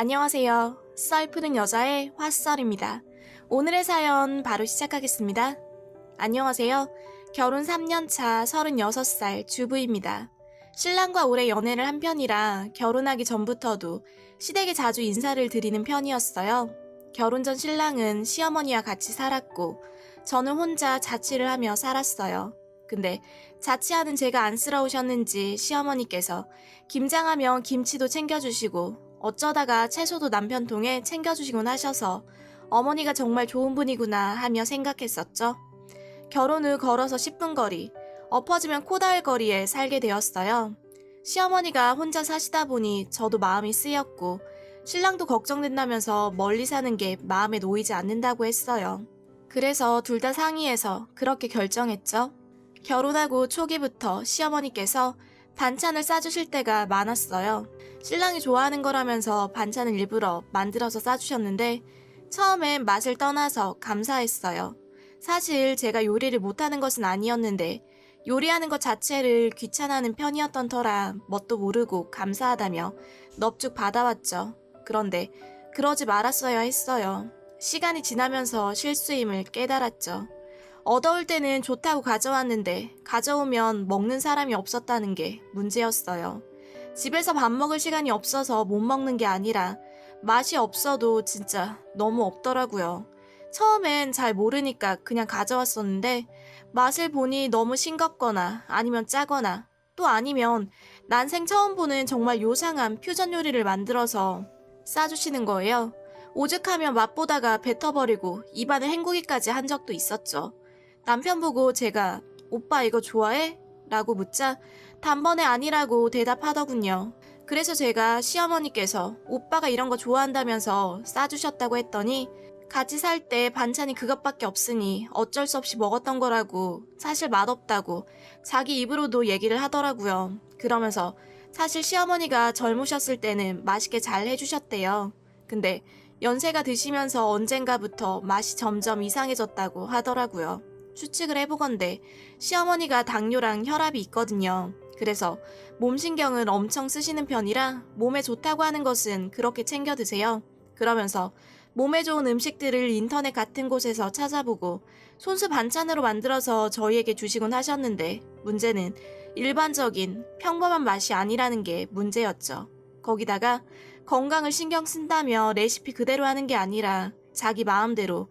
안녕하세요. 썰 푸는 여자의 화썰입니다. 오늘의 사연 바로 시작하겠습니다. 안녕하세요. 결혼 3년차 36살 주부입니다. 신랑과 오래 연애를 한 편이라 결혼하기 전부터도 시댁에 자주 인사를 드리는 편이었어요. 결혼 전 신랑은 시어머니와 같이 살았고 저는 혼자 자취를 하며 살았어요. 근데 자취하는 제가 안쓰러우셨는지 시어머니께서 김장하면 김치도 챙겨주시고 어쩌다가 채소도 남편 통에 챙겨주시곤 하셔서 어머니가 정말 좋은 분이구나 하며 생각했었죠. 결혼 후 걸어서 10분 거리, 엎어지면 코 닿을 거리에 살게 되었어요. 시어머니가 혼자 사시다 보니 저도 마음이 쓰였고 신랑도 걱정된다면서 멀리 사는 게 마음에 놓이지 않는다고 했어요. 그래서 둘 다 상의해서 그렇게 결정했죠. 결혼하고 초기부터 시어머니께서 반찬을 싸주실 때가 많았어요. 신랑이 좋아하는 거라면서 반찬을 일부러 만들어서 싸주셨는데 처음엔 맛을 떠나서 감사했어요. 사실 제가 요리를 못하는 것은 아니었는데 요리하는 것 자체를 귀찮아하는 편이었던 터라 뭣도 모르고 감사하다며 넙죽 받아왔죠. 그런데 그러지 말았어야 했어요. 시간이 지나면서 실수임을 깨달았죠. 얻어올 때는 좋다고 가져왔는데 가져오면 먹는 사람이 없었다는 게 문제였어요. 집에서 밥 먹을 시간이 없어서 못 먹는 게 아니라 맛이 없어도 진짜 너무 없더라고요. 처음엔 잘 모르니까 그냥 가져왔었는데 맛을 보니 너무 싱겁거나 아니면 짜거나 또 아니면 난생 처음 보는 정말 요상한 퓨전 요리를 만들어서 싸주시는 거예요. 오죽하면 맛보다가 뱉어버리고 입안에 헹구기까지 한 적도 있었죠. 남편 보고 제가 오빠 이거 좋아해? 라고 묻자 단번에 아니라고 대답하더군요. 그래서 제가 시어머니께서 오빠가 이런 거 좋아한다면서 싸주셨다고 했더니 같이 살 때 반찬이 그것밖에 없으니 어쩔 수 없이 먹었던 거라고 사실 맛없다고 자기 입으로도 얘기를 하더라고요. 그러면서 사실 시어머니가 젊으셨을 때는 맛있게 잘 해주셨대요. 근데 연세가 드시면서 언젠가부터 맛이 점점 이상해졌다고 하더라고요. 추측을 해보건대 시어머니가 당뇨랑 혈압이 있거든요. 그래서 몸신경을 엄청 쓰시는 편이라 몸에 좋다고 하는 것은 그렇게 챙겨 드세요. 그러면서 몸에 좋은 음식들을 인터넷 같은 곳에서 찾아보고 손수 반찬으로 만들어서 저희에게 주시곤 하셨는데 문제는 일반적인 평범한 맛이 아니라는 게 문제였죠. 거기다가 건강을 신경 쓴다며 레시피 그대로 하는 게 아니라 자기 마음대로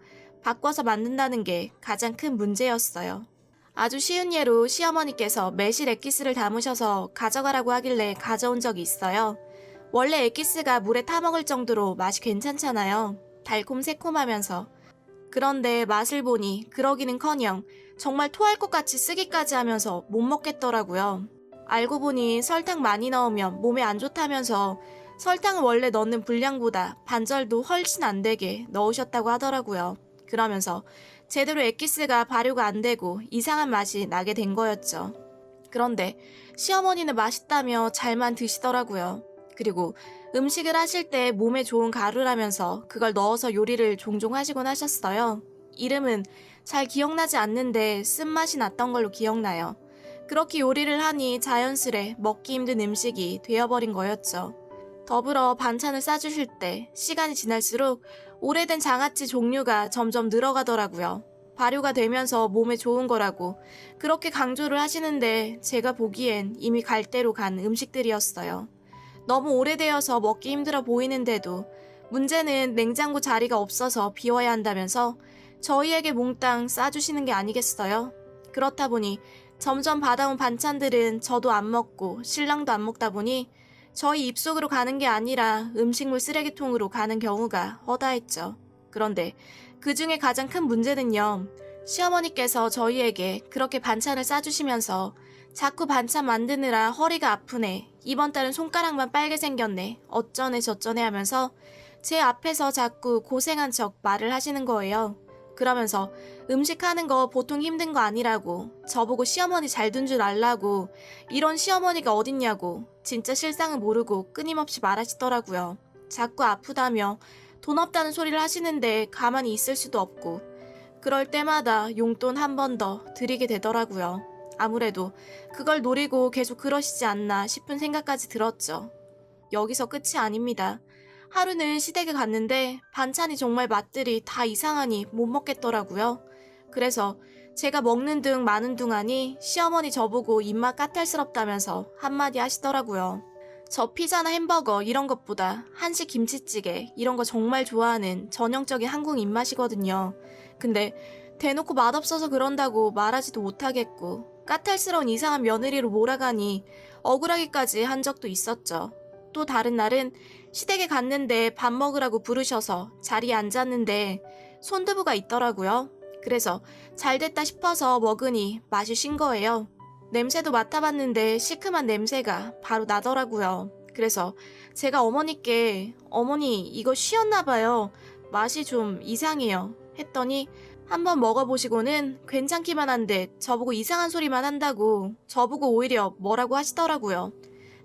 바꿔서 만든다는 게 가장 큰 문제였어요. 아주 쉬운 예로 시어머니께서 매실 액기스를 담으셔서 가져가라고 하길래 가져온 적이 있어요. 원래 액기스가 물에 타먹을 정도로 맛이 괜찮잖아요. 달콤 새콤하면서. 그런데 맛을 보니 그러기는 커녕 정말 토할 것 같이 쓰기까지 하면서 못 먹겠더라고요. 알고 보니 설탕 많이 넣으면 몸에 안 좋다면서 설탕을 원래 넣는 분량보다 반절도 훨씬 안 되게 넣으셨다고 하더라고요. 그러면서 제대로 액기스가 발효가 안 되고 이상한 맛이 나게 된 거였죠. 그런데 시어머니는 맛있다며 잘만 드시더라고요. 그리고 음식을 하실 때 몸에 좋은 가루라면서 그걸 넣어서 요리를 종종 하시곤 하셨어요. 이름은 잘 기억나지 않는데 쓴맛이 났던 걸로 기억나요. 그렇게 요리를 하니 자연스레 먹기 힘든 음식이 되어버린 거였죠. 더불어 반찬을 싸주실 때 시간이 지날수록 오래된 장아찌 종류가 점점 늘어가더라고요. 발효가 되면서 몸에 좋은 거라고 그렇게 강조를 하시는데 제가 보기엔 이미 갈대로 간 음식들이었어요. 너무 오래되어서 먹기 힘들어 보이는데도 문제는 냉장고 자리가 없어서 비워야 한다면서 저희에게 몽땅 싸주시는 게 아니겠어요? 그렇다 보니 점점 받아온 반찬들은 저도 안 먹고 신랑도 안 먹다 보니 저희 입속으로 가는 게 아니라 음식물 쓰레기통으로 가는 경우가 허다했죠. 그런데 그 중에 가장 큰 문제는요. 시어머니께서 저희에게 그렇게 반찬을 싸주시면서 자꾸 반찬 만드느라 허리가 아프네. 이번 달은 손가락만 빨개 생겼네. 어쩌네 저쩌네 하면서 제 앞에서 자꾸 고생한 척 말을 하시는 거예요. 그러면서 음식 하는 거 보통 힘든 거 아니라고 저보고 시어머니 잘 둔 줄 알라고 이런 시어머니가 어딨냐고 진짜 실상은 모르고 끊임없이 말하시더라고요. 자꾸 아프다며 돈 없다는 소리를 하시는데 가만히 있을 수도 없고 그럴 때마다 용돈 한 번 더 드리게 되더라고요. 아무래도 그걸 노리고 계속 그러시지 않나 싶은 생각까지 들었죠. 여기서 끝이 아닙니다. 하루는 시댁에 갔는데 반찬이 정말 맛들이 다 이상하니 못 먹겠더라고요. 그래서 제가 먹는 둥 마는 둥하니 시어머니 저보고 입맛 까탈스럽다면서 한마디 하시더라고요. 저 피자나 햄버거 이런 것보다 한식 김치찌개 이런 거 정말 좋아하는 전형적인 한국 입맛이거든요. 근데 대놓고 맛없어서 그런다고 말하지도 못하겠고 까탈스러운 이상한 며느리로 몰아가니 억울하기까지 한 적도 있었죠. 또 다른 날은 시댁에 갔는데 밥 먹으라고 부르셔서 자리에 앉았는데 손두부가 있더라고요. 그래서 잘 됐다 싶어서 먹으니 맛이 신 거예요. 냄새도 맡아봤는데 시큼한 냄새가 바로 나더라고요. 그래서 제가 어머니께 어머니 이거 쉬었나 봐요. 맛이 좀 이상해요. 했더니 한번 먹어보시고는 괜찮기만 한데 저보고 이상한 소리만 한다고 저보고 오히려 뭐라고 하시더라고요.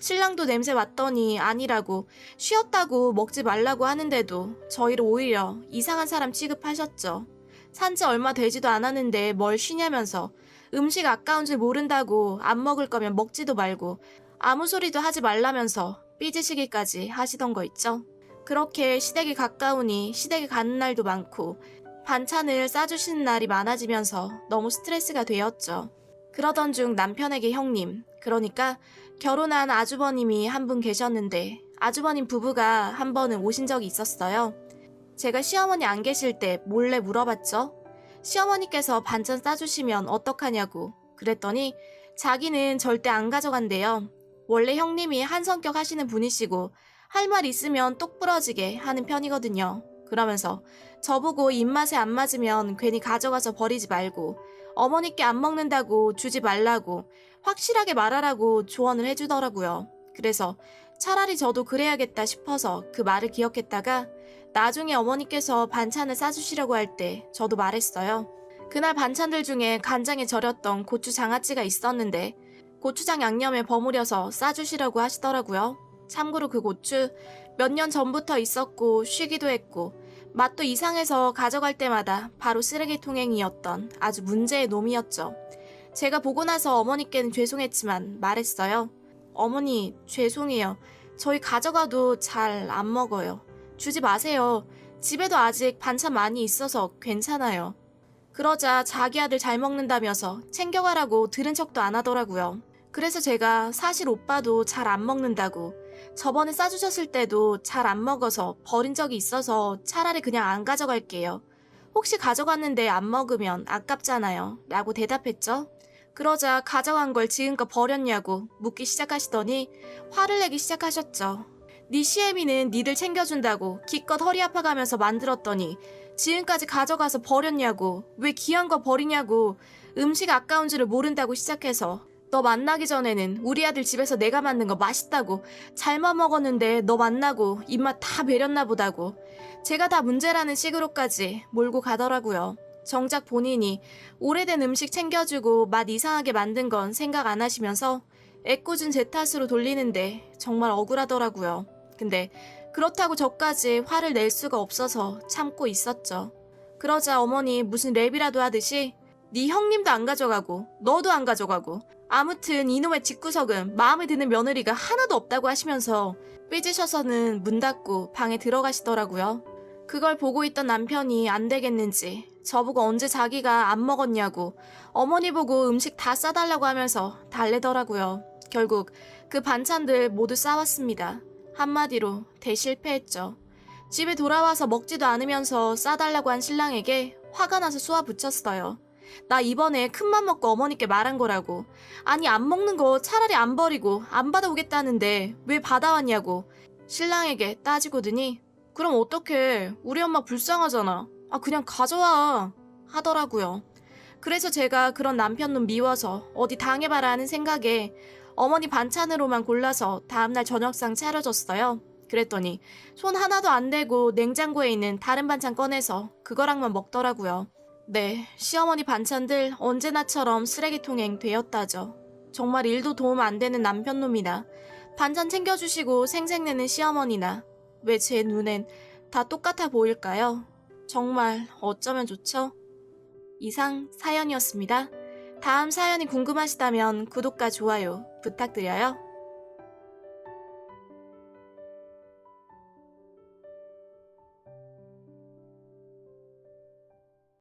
신랑도 냄새 맡더니 아니라고 쉬었다고 먹지 말라고 하는데도 저희를 오히려 이상한 사람 취급하셨죠. 산지 얼마 되지도 않았는데 뭘 쉬냐면서 음식 아까운 줄 모른다고 안 먹을 거면 먹지도 말고 아무 소리도 하지 말라면서 삐지시기까지 하시던 거 있죠. 그렇게 시댁이 가까우니 시댁에 가는 날도 많고 반찬을 싸주시는 날이 많아지면서 너무 스트레스가 되었죠. 그러던 중 남편에게 형님, 그러니까 결혼한 아주버님이 한 분 계셨는데 아주버님 부부가 한 번은 오신 적이 있었어요. 제가 시어머니 안 계실 때 몰래 물어봤죠. 시어머니께서 반찬 싸주시면 어떡하냐고. 그랬더니 자기는 절대 안 가져간대요. 원래 형님이 한 성격 하시는 분이시고 할 말 있으면 똑 부러지게 하는 편이거든요. 그러면서 저보고 입맛에 안 맞으면 괜히 가져가서 버리지 말고 어머니께 안 먹는다고 주지 말라고 확실하게 말하라고 조언을 해주더라고요. 그래서 차라리 저도 그래야겠다 싶어서 그 말을 기억했다가 나중에 어머니께서 반찬을 싸주시려고 할 때 저도 말했어요. 그날 반찬들 중에 간장에 절였던 고추 장아찌가 있었는데 고추장 양념에 버무려서 싸주시라고 하시더라고요. 참고로 그 고추 몇 년 전부터 있었고 쉬기도 했고 맛도 이상해서 가져갈 때마다 바로 쓰레기통행이었던 아주 문제의 놈이었죠. 제가 보고 나서 어머니께는 죄송했지만 말했어요. 어머니, 죄송해요. 저희 가져가도 잘 안 먹어요. 주지 마세요. 집에도 아직 반찬 많이 있어서 괜찮아요. 그러자 자기 아들 잘 먹는다면서 챙겨가라고 들은 척도 안 하더라고요. 그래서 제가 사실 오빠도 잘 안 먹는다고 저번에 싸주셨을 때도 잘 안 먹어서 버린 적이 있어서 차라리 그냥 안 가져갈게요. 혹시 가져갔는데 안 먹으면 아깝잖아요. 라고 대답했죠. 그러자 가져간 걸 지금껏 버렸냐고 묻기 시작하시더니 화를 내기 시작하셨죠. 네 시애미는 니들 챙겨준다고 기껏 허리 아파가면서 만들었더니 지금까지 가져가서 버렸냐고 왜 귀한 거 버리냐고 음식 아까운 줄을 모른다고 시작해서 너 만나기 전에는 우리 아들 집에서 내가 만든 거 맛있다고 잘만 먹었는데 너 만나고 입맛 다 배렸나 보다고 제가 다 문제라는 식으로까지 몰고 가더라고요. 정작 본인이 오래된 음식 챙겨주고 맛 이상하게 만든 건 생각 안 하시면서 애꿎은 제 탓으로 돌리는데 정말 억울하더라고요. 근데 그렇다고 저까지 화를 낼 수가 없어서 참고 있었죠. 그러자 어머니 무슨 랩이라도 하듯이 네 형님도 안 가져가고 너도 안 가져가고 아무튼 이놈의 집구석은 마음에 드는 며느리가 하나도 없다고 하시면서 삐지셔서는 문 닫고 방에 들어가시더라고요. 그걸 보고 있던 남편이 안 되겠는지 저보고 언제 자기가 안 먹었냐고 어머니 보고 음식 다 싸달라고 하면서 달래더라고요. 결국 그 반찬들 모두 싸왔습니다. 한마디로 대실패했죠. 집에 돌아와서 먹지도 않으면서 싸달라고 한 신랑에게 화가 나서 쏘아 붙였어요. 나 이번에 큰맘 먹고 어머니께 말한 거라고. 아니 안 먹는 거 차라리 안 버리고 안 받아오겠다는데 왜 받아왔냐고. 신랑에게 따지고 드니 그럼 어떡해. 우리 엄마 불쌍하잖아. 아 그냥 가져와. 하더라고요. 그래서 제가 그런 남편놈 미워서 어디 당해봐라 하는 생각에 어머니 반찬으로만 골라서 다음날 저녁상 차려줬어요. 그랬더니 손 하나도 안 대고 냉장고에 있는 다른 반찬 꺼내서 그거랑만 먹더라고요. 네, 시어머니 반찬들 언제나처럼 쓰레기통행 되었다죠. 정말 일도 도움 안 되는 남편놈이나 반찬 챙겨주시고 생색내는 시어머니나 왜 제 눈엔 다 똑같아 보일까요? 정말 어쩌면 좋죠? 이상 사연이었습니다. 다음 사연이 궁금하시다면 구독과 좋아요 부탁드려요.